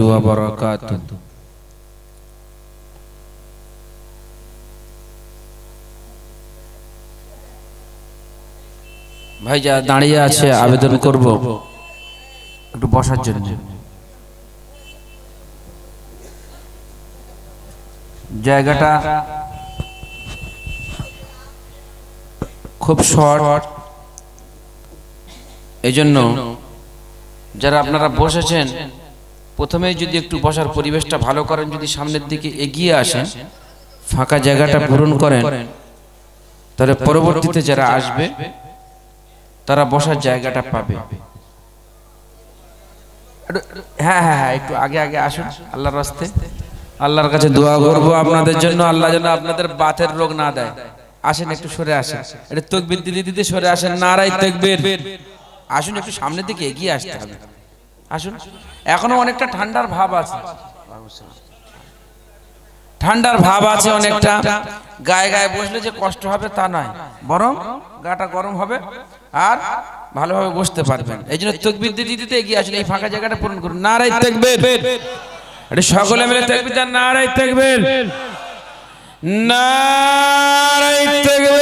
ওবরকাত ভাই যা দাঁড়িয়ে আছে আবেদন করব। একটু বসার জন্য। জায়গাটা খুব শর্ট। এই জন্য যারা আপনারা বসেছেন প্রথমেই যদি একটু বসার পরিবেশটা ভালো করেন যদি সামনের দিকে এগিয়ে আসেন ফাঁকা জায়গাটা পূরণ করেন তাহলে পরবর্তীতে যারা আসবে তারা বসার জায়গাটা পাবে। হ্যাঁ হ্যাঁ হ্যাঁ একটু আগে আগে আসুন আল্লাহর রাস্তে। আল্লাহর কাছে দোয়া করব আপনাদের জন্য আল্লাহ যেন আপনাদের বাতের রোগ না দেয়। আসেন একটু সরে আসেন। এটা তকবির দিদি দিদি সরে আসেন নারাই তকবির। আসুন একটু সামনের দিকে এগিয়ে আসতে হবে। আসুন। এখনও অনেকটা ঠান্ডার ভাব আছে। ঠান্ডার ভাব আছে অনেকটা। গায়ে গায়ে বসলে যে কষ্ট হবে তা নয়। বরং গাটা গরম হবে আর ভালোভাবে বসতে পারবেন। এই জন্য তকবির দিতে দিতে এগিয়ে আসলে এই ফাঁকা জায়গাটা পূরণ করুন। না নারাই তকবির। এটা সকলে মিলে তকবির নারাই তকবির। নারাই তকবির।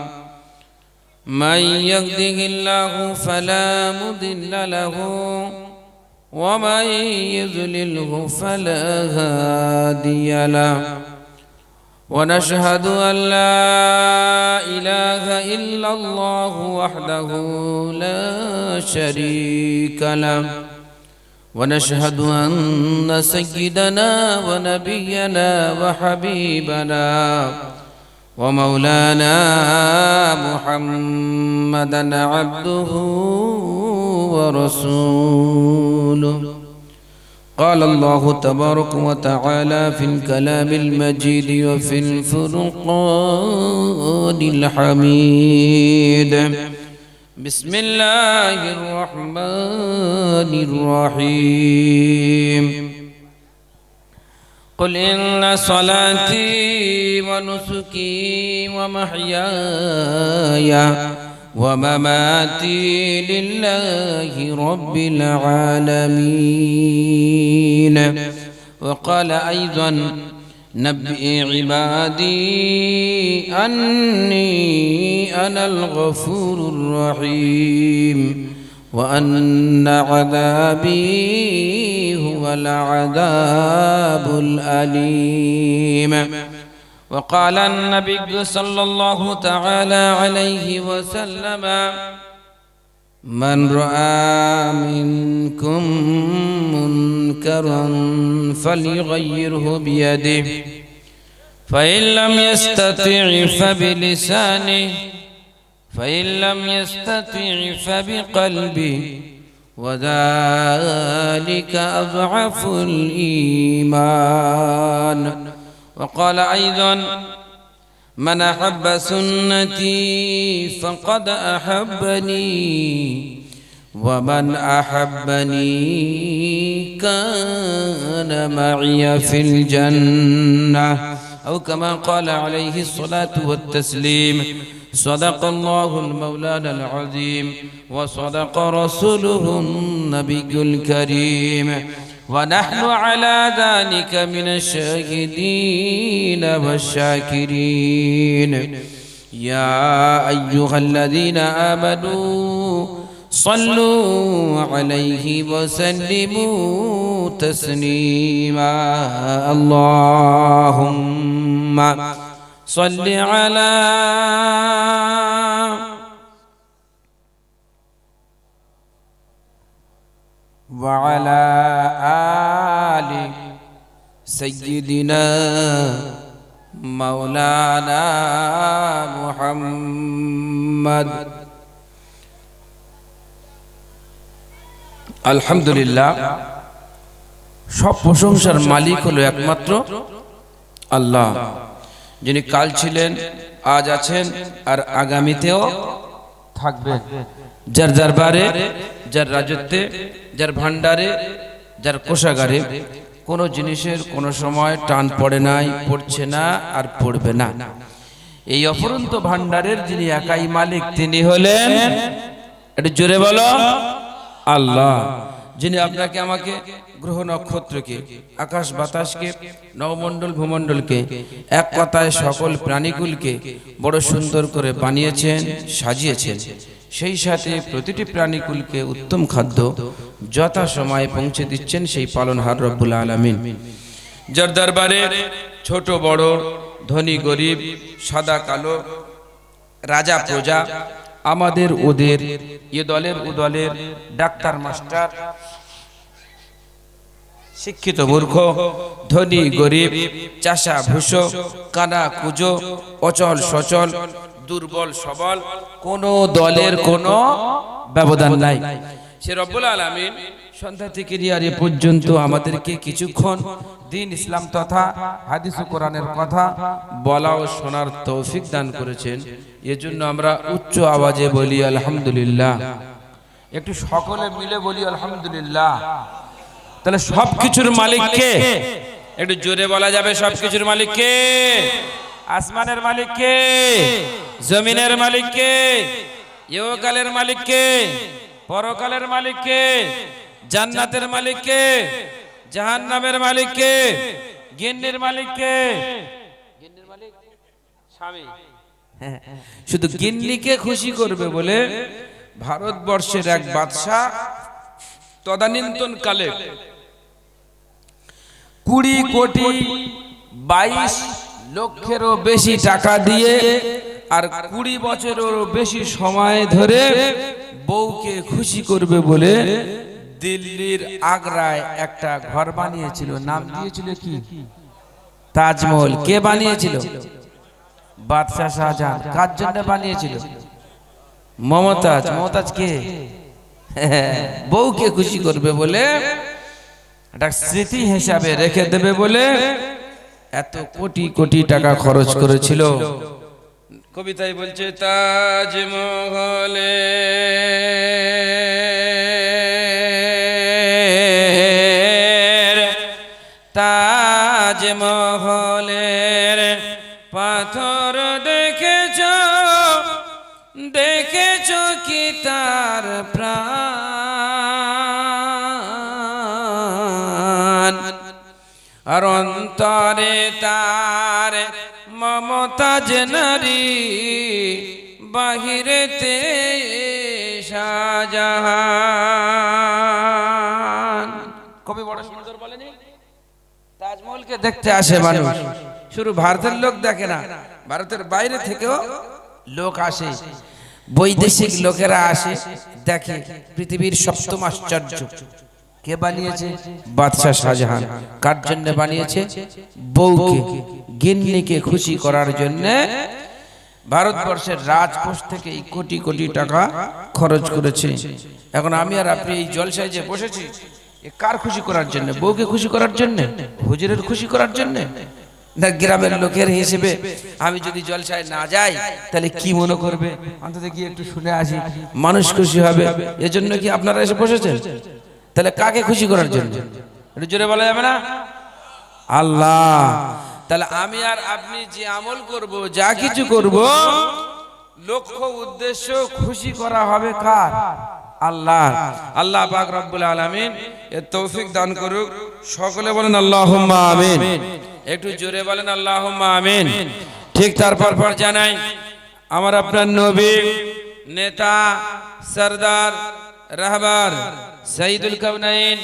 من يهده الله فلا مضل له ومن يضلله فلا هادي له. ونشهد أن لا إله إلا الله وحده لا شريك له. ونشهد أن سيدنا ونبينا وحبيبنا ومولانا محمدا عبده ورسوله. قال الله تبارك وتعالى في الكلام المجيد وفي الفرقان الحميد. بسم الله الرحمن الرحيم. قل إن صلاتي ونسكي ومحياي ومماتي لله رب العالمين. وقال أيضا نبئ عبادي أني أنا الغفور الرحيم. وأن عذابي هو العذاب الأليم. وقال النبي صلى الله تعالى عليه وسلم من رأى منكم منكرا فليغيره بيده فإن لم يستطع فبلسانه فإن لم يستطع فبقلبه وذلك أضعف الإيمان. وقال أيضا من أحب سنتي فقد أحبني ومن أحبني كان معي في الجنة. أو كما قال عليه الصلاة والتسليم صدق الله المولانا العظيم وصدق رسوله النبي الكريم. ونحن على ذلك من الشاهدين والشاكرين. يا أيها الذين آمنوا صلوا عليه وسلموا تسليما. اللهم صل على وعلى آل سيدنا مولانا محمد আলহামদুলিল্লাহ সব প্রশংসার মালিক হলো একমাত্র আল্লাহ যিনি কাল ছিলেন, আজ আছেন আর আগামীতেও থাকবেন। যার যার দরবারে, যার রাজত্বে, যার ভান্ডারে যার কোষাগারে কোনো জিনিসের কোনো সময় টান পড়ে নাই, পড়ছে না আর পড়বে না। এই অপরন্ত ভান্ডারের যিনি একাই মালিক, তিনি হলেন, একটু জোরে বলো, আল্লাহ। যিনি আপনাকে, আমাকে গ্রহ নক্ষত্রকে, আকাশ বাতাসকে, নবমণ্ডল ভূমণ্ডলকে, এক কথায় সকল প্রাণীগুলকে বড় সুন্দর করে বানিয়েছেন, সাজিয়েছেন। সেই সাথে প্রতিটি প্রাণীকুলকে উত্তম খাদ্য যথা সময়ে পৌঁছে দিচ্ছেন সেই পালনহার রব্বুল আলমিন। যার দরবারে ছোট, বড়, ধনী, গরিব, সাদা, কালো, রাজা, প্রজা আমাদের ওদের এ দলের ও দলের ডাক্তার মাস্টার শিক্ষিত মূর্খ ধনী গরিব চাষা ভুষ কানা কুজো অচল সচল দুর্বল সবল কোন দলের কোন ব্যবধান নাই। সে রব্বুল আলামিন সন্ধ্যা থেকে নিয়ে আর এ পর্যন্ত আমাদেরকে কিছুক্ষণ দিন ইসলাম তথা হাদিস কোরআনের কথা বলা ও শোনার তৌফিক দান করেছেন। এজন্য আমরা উচ্চ আওয়াজে বলি, আলহামদুলিল্লাহ। একটু সকলে মিলে বলি, আলহামদুলিল্লাহ। তাহলে সবকিছুর মালিক কে? একটু জোরে বলা যাবে, সবকিছুর মালিক কে? আসমানের মালিক কে? জমিনের মালিক কে? ইহকালের মালিক কে? পরকালের মালিক কে? জান্নাতের মালিক কে জাহান্নামের মালিক কে গিন্নির মালিক কে গিন্নির মালিক স্বামী। শুধু গিন্নিকে খুশি করবে বলে ভারতবর্ষের এক বাদশাহ তদানীন্তন কালে কুড়ি কোটি বাইশ লক্ষেরও বেশি টাকা দিয়ে আর কুড়ি বছরেরও বেশি সময় ধরে বউকে খুশি করবে বলে দিল্লির আগ্রায় একটা ঘর বানিয়েছিল। নাম দিয়েছিল কি? তাজমহল। কে বানিয়েছিল? বাদশাহ শাহজাহান। কার জন্য বানিয়েছিল? মমতাজ। মমতাজ কে? বউকে খুশি করবে বলে, একটা স্মৃতি হিসাবে রেখে দেবে বলে, এত কোটি কোটি টাকা খরচ করেছিল। কবিতায় বলছে, তাজমহলে প্রাণ। আর অন্তরে তার মমতাজ নারী বাহিরেতে শাহজাহান। কবি বড় সুন্দর বলেনি? তাজমহলকে দেখতে আসে মানুষ। শুধু ভারতের লোক দেখে না ভারতের বাইরে থেকেও লোক আসে। বৈদেশিক লোকেরা আসে দেখে পৃথিবীর সপ্তম আশ্চর্য। কে বানিয়েছে? বাদশাহ শাহজাহান। কার জন্য বানিয়েছে? বউকে গিন্নিকে খুশি করার জন্য। ভারতবর্ষের রাজকোষ থেকে কোটি কোটি টাকা খরচ করেছে। এখন আমি আর আপনি এই জলসায় যে বসেছি কার খুশি করার জন্য? বউকে খুশি করার জন্য? হুজুরের খুশি করার জন্য? না গ্রামের লোকের হিসেবে আমি যদি জলসায় না যাই, তাহলে কি মনে করবে? অন্তত গিয়ে একটু শুনে আসি। মানুষ খুশি হবে। এজন্য কি আপনারা এসে বসেছেন? তাহলে কাকে খুশি করার জন্য? একটু জোরে বলা যাবে না? আল্লাহ। তাহলে আমি আর আপনি যে আমল করব, যা কিছু করব, লক্ষ্য, উদ্দেশ্য খুশি করা হবে কার? আল্লাহ। আল্লাহ পাক রব্বুল আলামিন এর তৌফিক দান করুক। সকলে বলেন আল্লাহুম্মা আমিন। একটু জোরে বলেন আল্লাহ আমিন। ঠিক তারপর পর জানাই আমার আপনার নবী নেতা সরদার রাহবার সঈদুল কবনাইন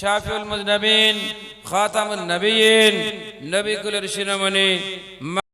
শাফিউল মুজনবিন খাতামুন নবীন নবী কুলের শিরোমণি